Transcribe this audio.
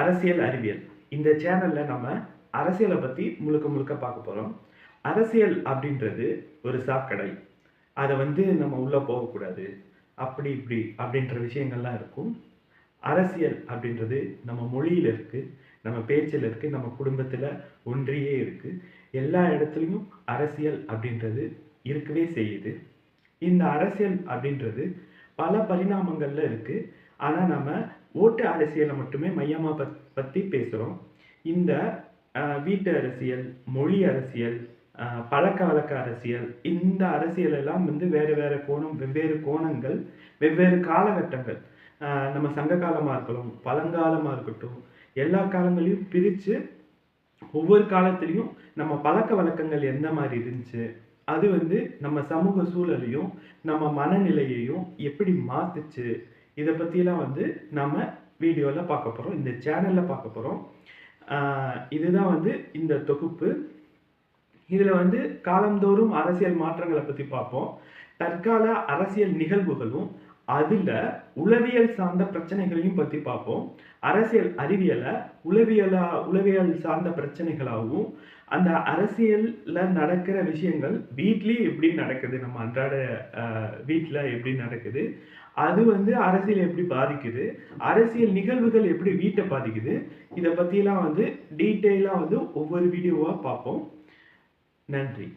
அரசியல் அறிவியல். இந்த சேனல்ல நம்ம அரசியலை பத்தி முழுக்க முழுக்க பார்க்க போறோம். அரசியல் அப்படின்றது ஒரு சாக்கடை. அதை வந்து நம்ம உள்ள போகக்கூடாது அப்படி இப்படி அப்படின்ற விஷயங்கள்லாம் இருக்கும். அரசியல் அப்படின்றது நம்ம மொழியில இருக்கு நம்ம பேச்சில் இருக்கு நம்ம குடும்பத்துல ஒன்றியே இருக்கு. எல்லா இடத்துலையும் அரசியல் அப்படின்றது இருக்கவே செய்யுது. இந்த அரசியல் அப்படின்றது பல பரிணாமங்கள்ல இருக்கு. ஆனால் நம்ம ஓட்டு அரசியலை மட்டுமே மையமாக பத் பற்றி பேசுகிறோம் இந்த வீட்டு அரசியல் மொழி அரசியல் பழக்க வழக்க அரசியல் இந்த அரசியல் எல்லாம் வந்து வேறு வேறு கோணம் வெவ்வேறு கோணங்கள் வெவ்வேறு காலகட்டங்கள். நம்ம சங்க காலமாக இருக்கலாம் பழங்காலமாக இருக்கட்டும் எல்லா காலங்களையும் பிரித்து ஒவ்வொரு காலத்துலேயும் நம்ம பழக்க வழக்கங்கள் எந்த மாதிரி இருந்துச்சு அது வந்து நம்ம சமூக சூழலையும் நம்ம மனநிலையையும் எப்படி மாத்துச்சு இதை பற்றிலாம் வந்து நம்ம வீடியோவில் பார்க்க போகிறோம் இந்த சேனலில் பார்க்க போகிறோம் இதுதான் வந்து இந்த தொகுப்பு. இதில் வந்து காலந்தோறும் அரசியல் மாற்றங்களை பற்றி பார்ப்போம். தற்கால அரசியல் நிகழ்வுகளும் அதில் உளவியல் சார்ந்த பிரச்சனைகளையும் பற்றி பார்ப்போம். அரசியல் அறிவியலை உளவியலா உளவியல் சார்ந்த பிரச்சனைகளாகவும் அந்த அரசியலில் நடக்கிற விஷயங்கள் வீட்லேயும் எப்படி நடக்குது? நம்ம அன்றாட வீட்டில் எப்படி நடக்குது? அது வந்து அரசியல் எப்படி பாதிக்குது? அரசியல் நிகழ்வுகள் எப்படி வீட்டை பாதிக்குது? இதை பற்றிலாம் வந்து டீட்டெயிலாக வந்து ஒவ்வொரு வீடியோவாக பார்ப்போம். நன்றி.